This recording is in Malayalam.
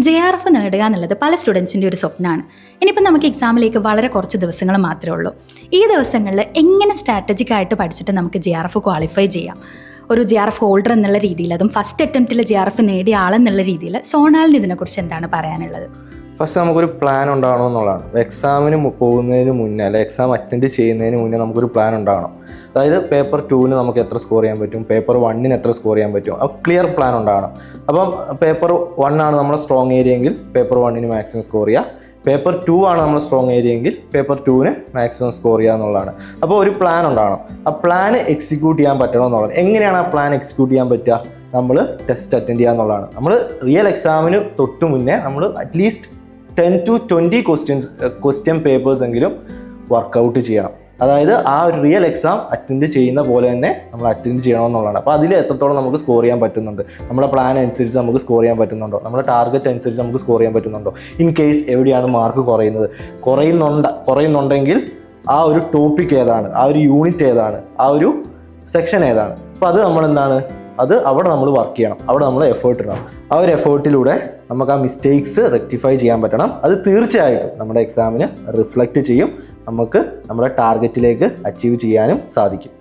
ജെ ആർ എഫ് നേടുക എന്നുള്ളത് പല സ്റ്റുഡൻസിന്റെ ഒരു സ്വപ്നമാണ് ഇനിയിപ്പോൾ നമുക്ക് എക്സാമിലേക്ക് വളരെ കുറച്ച് ദിവസങ്ങൾ മാത്രമേ ഉള്ളൂ. ഈ ദിവസങ്ങളിൽ എങ്ങനെ സ്ട്രാറ്റജിക് ആയിട്ട് പഠിച്ചിട്ട് നമുക്ക് ജെ ആർ എഫ് ക്വാളിഫൈ ചെയ്യാം? ഒരു ജെ ആർ എഫ് ഹോൾഡർ എന്നുള്ള രീതിയിൽ അതും ഫസ്റ്റ് അറ്റംപ്റ്റിൽ ജെ ആർ എഫ് നേടിയ ആളെന്നുള്ള രീതിയിൽ സോണാലിന് ഇതിനെക്കുറിച്ച് എന്താണ് പറയാനുള്ളത്? ഫസ്റ്റ് നമുക്കൊരു പ്ലാൻ ഉണ്ടാവണം എന്നുള്ളതാണ്. എക്സാമിന് പോകുന്നതിന് മുന്നേ അല്ലെ എക്സാം അറ്റൻഡ് ചെയ്യുന്നതിന് മുന്നേ നമുക്കൊരു പ്ലാൻ ഉണ്ടാവണം. അതായത് പേപ്പർ ടൂവിന് നമുക്ക് എത്ര സ്കോർ ചെയ്യാൻ പറ്റും? പേപ്പർ വണ്ണിന് എത്ര സ്കോർ ചെയ്യാൻ പറ്റും? ആ ക്ലിയർ പ്ലാൻ ഉണ്ടാവണം. അപ്പം പേപ്പർ വൺ ആണ് നമ്മുടെ സ്ട്രോങ് ഏരിയ എങ്കിൽ പേപ്പർ വണ്ണിന് മാക്സിമം സ്കോർ ചെയ്യുക പേപ്പർ ടു ആണ് നമ്മുടെ സ്ട്രോങ് ഏരിയ എങ്കിൽ പേപ്പർ ടുവിന് മാക്സിമം സ്കോർ ചെയ്യുക എന്നുള്ളതാണ്. അപ്പോൾ ഒരു പ്ലാൻ ഉണ്ടാവണം. ആ പ്ലാൻ എക്സിക്യൂട്ട് ചെയ്യാൻ പറ്റണം എന്നുള്ളത് എങ്ങനെയാണ് ആ പ്ലാൻ എക്സിക്യൂട്ട് ചെയ്യാൻ പറ്റുക? നമ്മൾ ടെസ്റ്റ് അറ്റൻഡ് ചെയ്യുക എന്നുള്ളതാണ്. നമ്മൾ റിയൽ എക്സാമിന് തൊട്ട് മുന്നേ നമ്മൾ at least ten to twenty questions question papers എങ്കിലും വർക്കൗട്ട് ചെയ്യണം അതായത് ആ ഒരു റിയൽ എക്സാം അറ്റൻഡ് ചെയ്യുന്ന പോലെ തന്നെ നമ്മൾ അറ്റൻഡ് ചെയ്യണമെന്നുള്ളതാണ്. അപ്പോൾ അതിൽ എത്രത്തോളം നമുക്ക് സ്കോർ ചെയ്യാൻ പറ്റുന്നുണ്ട്? നമ്മുടെ പ്ലാൻ അനുസരിച്ച് നമുക്ക് സ്കോർ ചെയ്യാൻ പറ്റുന്നുണ്ടോ? നമ്മുടെ ടാർഗറ്റ് അനുസരിച്ച് നമുക്ക് സ്കോർ ചെയ്യാൻ പറ്റുന്നുണ്ടോ? ഇൻ കേസ് എവിടെയാണ് മാർക്ക് കുറയുന്നത്? കുറയുന്നുണ്ട് കുറയുന്നുണ്ടെങ്കിൽ ആ ഒരു ടോപ്പിക് ഏതാണ്? ആ ഒരു യൂണിറ്റ് ഏതാണ്? ആ ഒരു സെക്ഷൻ ഏതാണ്? അപ്പോൾ അത് നമ്മൾ എന്താണ് അത് അവിടെ നമ്മൾ വർക്ക് ചെയ്യണം. അവിടെ നമ്മൾ എഫേർട്ട് ഇടണം. ആ ഒരു എഫേർട്ടിലൂടെ നമുക്ക് ആ മിസ്റ്റേക്സ് റെക്ടിഫൈ ചെയ്യാൻ പറ്റണം. അത് തീർച്ചയായിട്ടും നമ്മുടെ എക്സാമിന് റിഫ്ലക്റ്റ് ചെയ്യും. നമുക്ക് നമ്മുടെ ടാർഗറ്റിലേക്ക് അച്ചീവ് ചെയ്യാനും സാധിക്കും.